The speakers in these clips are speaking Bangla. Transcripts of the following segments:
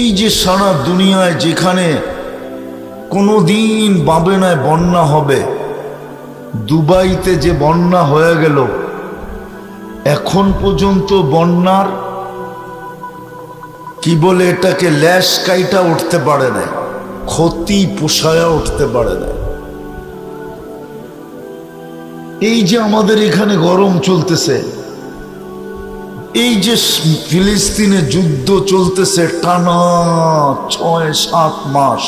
এই যে সারা দুনিয়ায় যেখানে কোনো দিন বাবে নয় বন্যা হবে, দুবাইতে যে বন্যা হয়ে গেল, এখন পর্যন্ত বন্যার কি বলে এটাকে ল্যাশ কাইটা উঠতে পারে না, ক্ষতি পোষায়া উঠতে পারে না। এই যে আমাদের এখানে গরম চলতেছে এই যে ফিলিস্তিনে যুদ্ধ চলতেছে টানা ছয়, সাত মাস,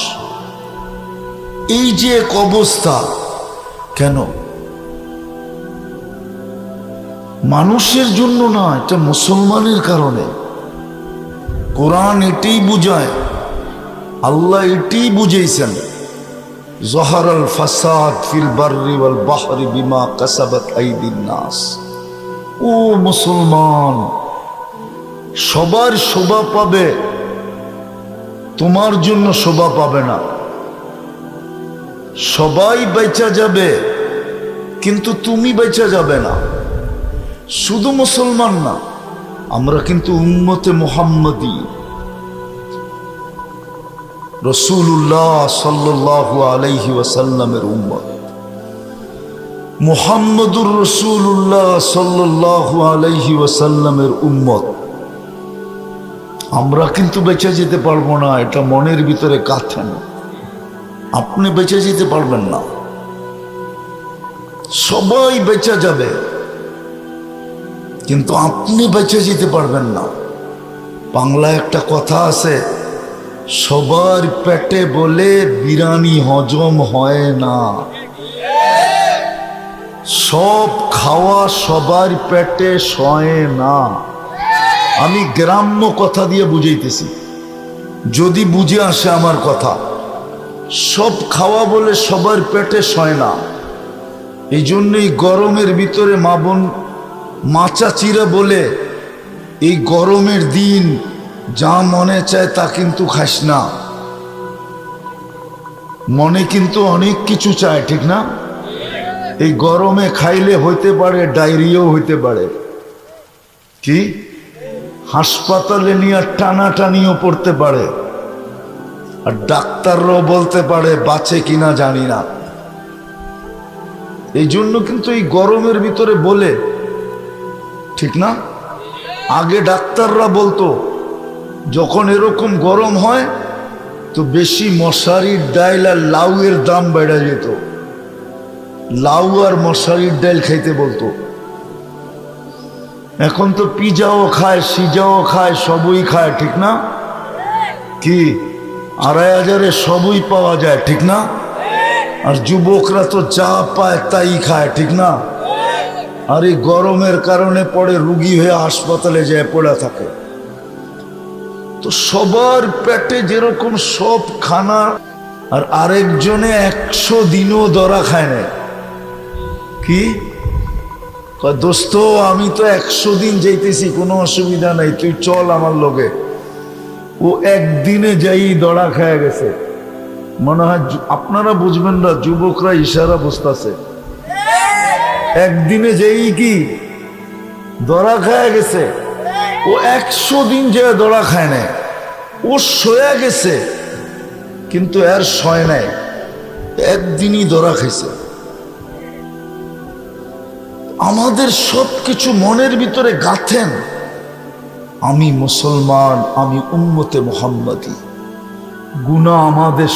এই যে এক অবস্থা, কেন? মানুষের জন্য না, এটা মুসলমানের কারণে। কোরআন এটাই বুঝায়, আল্লাহ এটাই বুঝেছেন জহর আল ফাসাদ ফিল বার্রি বাহরি বিমা কাসাবাত আইদিন নাস। ও মুসলমান, সবার শোভা পাবে, তোমার জন্য শোভা পাবে না। সবাই বেচা যাবে, কিন্তু তুমি বেচা যাবে না। শুধু মুসলমান না, আমরা কিন্তু উম্মতে মোহাম্মদী। রসুল্লাহ সাল্লাহ আলাইহি ওয়াসাল্লামের উম্মত। মোহাম্মদুর রসুল্লাহ সাল্লাহ আলাইহি ওয়াসাল্লামের উম্মত। আমরা কিন্তু বেঁচে যেতে পারব না, এটা মনের ভিতরে কাঁথেন। আপনি বেঁচে যেতে পারবেন না। সবাই বেঁচে যাবে, কিন্তু আপনি বেঁচে যেতে পারবেন না। বাংলায় একটা কথা আছে, সবার পেটে বলে বিরানি হজম হয় না। সব খাওয়া সবার পেটে সয় না। আমি গ্রাম্য কথা দিয়ে বুঝাইতেছি। যদি বুঝে আসে আমার কথা, সব খাওয়া বলে সবার পেটে সয় না। এই জন্যই গরমের ভিতরে মা বোন মাচা চিরা বলে, এই গরমের দিন যা মনে চায় তা কিন্তু খাস না। মনে কিন্তু অনেক কিছু চায়, ঠিক না? এই গরমে খাইলে হইতে পারে, ডায়রিয়াও হইতে পারে। কি? হাসপাতালে নিয়ে টানাটানিও পড়তে পারে। আর ডাক্তাররাও বলতে পারে, বাঁচে কিনা জানি না। এই জন্য কিন্তু এই গরমের ভিতরে বলে, ঠিক না? আগে ডাক্তাররা বলতো, যখন এরকম গরম হয়, তো বেশি মশারির ডাইল আর লাউয়ের দাম বেড়ে যেত। লাউ আর মশারির ডাইল খাইতে বলতো। এখন তো পিজাও খায়, সিজাও খায়, সবই খায়, ঠিক না? কি? আড়াই হাজারে সবই পাওয়া যায়, ঠিক না? আর যুবকরা তো যা পায় তাই খায়, ঠিক না? আর এই গরমের কারণে পরে রুগী হয়ে হাসপাতালে যায়, পড়ে থাকে। তো সবার পেটে যেরকম সব খানা, আর আরেকজনে একশো দিনও দরা খায় না কি? দোস্ত, আমি তো একশো দিন যাইতেছি, কোনো অসুবিধা নাই, তুই চল আমার লোকে ও একদিনে যাই দড়া খায় গেছে। মনে হয় আপনারা বুঝবেন না, যুবকরা ইশারা বুঝতেছে। একদিনে যেই কি, দড়া খায় গেছে। ও একশো দিন যে দড়া খায় নাই, ও সয়া গেছে, কিন্তু এর সয় নাই, একদিনই দড়া খাইছে। আমাদের সব কিছু মনের ভিতরে গাথেন। আমি মুসলমান আমি উম্মতে মোহাম্মদী। গুণা আমাদের